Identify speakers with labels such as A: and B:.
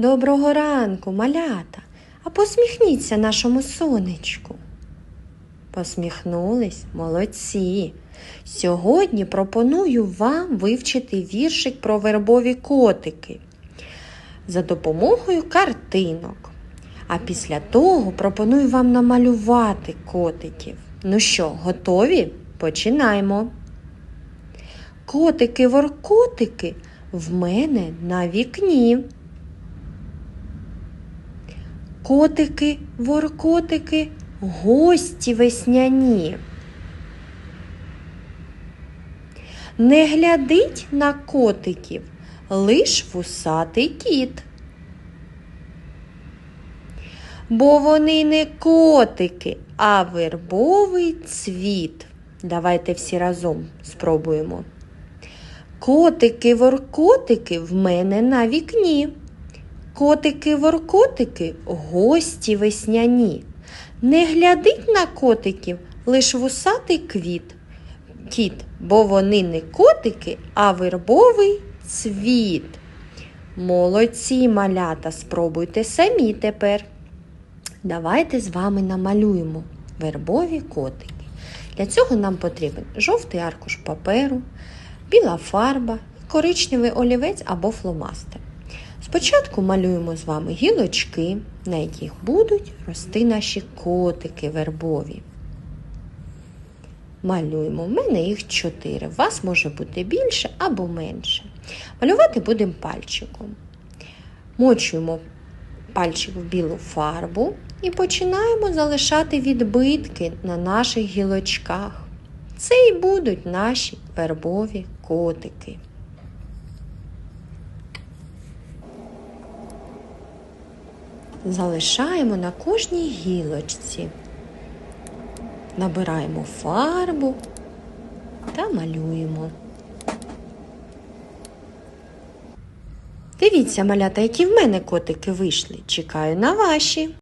A: Доброго ранку, малята, а посміхніться нашому сонечку. Посміхнулись молодці. Сьогодні пропоную вам вивчити віршик про вербові котики за допомогою картинок. А після того пропоную вам намалювати котиків. Ну що, готові? Починаємо. Котики-воркотики в мене на вікні. Котики, воркотики, гості весняні. Не глядить на котиків лиш вусатий кіт. Бо вони не котики, а вербовий цвіт. Давайте всі разом спробуємо. Котики-воркотики в мене на вікні. Котики-воркотики гості весняні. Не глядить на котиків лиш вусатий квіт. Кіт, бо вони не котики, а вербовий цвіт. Молодці малята, спробуйте самі тепер. Давайте з вами намалюємо вербові котики. Для цього нам потрібен жовтий аркуш паперу, біла фарба, коричневий олівець або фломастер. Спочатку малюємо з вами гілочки, на яких будуть рости наші котики вербові. Малюємо. У мене їх чотири. У вас може бути більше або менше. Малювати будемо пальчиком. Мочуємо пальчик в білу фарбу і починаємо залишати відбитки на наших гілочках. Це і будуть наші вербові котики. Залишаємо на кожній гілочці. Набираємо фарбу та малюємо. Дивіться, малята, які в мене котики вийшли. Чекаю на ваші.